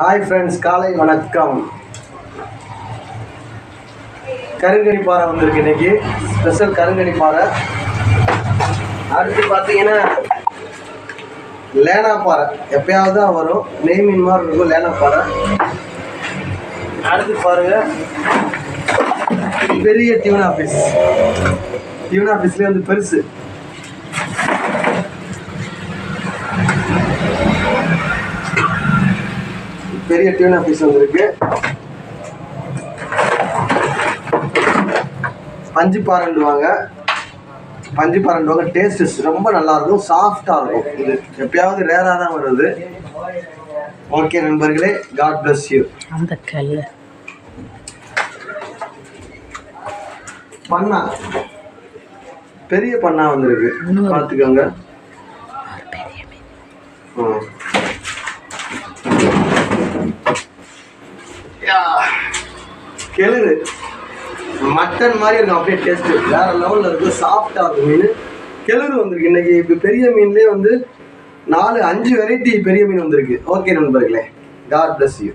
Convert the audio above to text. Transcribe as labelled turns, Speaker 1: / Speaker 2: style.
Speaker 1: Hi friends காலை வணக்கம். கருங்கணி பாறை வந்திருக்கு இன்னைக்கு. ஸ்பெஷல் கருங்கணி பாறை அடுத்து பார்த்தீங்கன்னா லேனா பாறை எப்பயாவது தான் வரும். நெய் மீன் மாதிரி இருக்கும் லேனா பாறை அடுத்து பாருங்க பெரிய டியூனா ஆஃபீஸ் டியூனா ஆஃபீஸ்லேயே வந்து பெருசு. பெரிய டியூனா ஃபிஷ் வந்திருக்கு. பஞ்சு பாறைண்டுவாங்க பஞ்சு பாறைண்டுவாங்க டேஸ்ட் ரொம்ப நல்லா இருக்கும் சாஃப்டாக இருக்கும். இது எப்பயாவது ரேராக தான் வருது. ஓகே நண்பர்களே காட் bless யூ
Speaker 2: அந்த கல்
Speaker 1: பண்ணா. பெரிய பண்ணா வந்திருக்கு. பார்த்துக்கோங்க.
Speaker 2: பெரிய மீன்
Speaker 1: ம். யா. கெளுரு மட்டன் மாதிரி இருக்கும் அப்படியே டேஸ்ட் வேற லெவலில் இருக்கும் சாஃப்டாக இருக்கும் மீன். கெளுரு வந்திருக்கு. இன்னைக்கு இப்போ பெரிய மீன்லேயே வந்து நாலு அஞ்சு வெரைட்டி பெரிய மீன் வந்திருக்கு. ஓகே நண்பர்களே. God bless you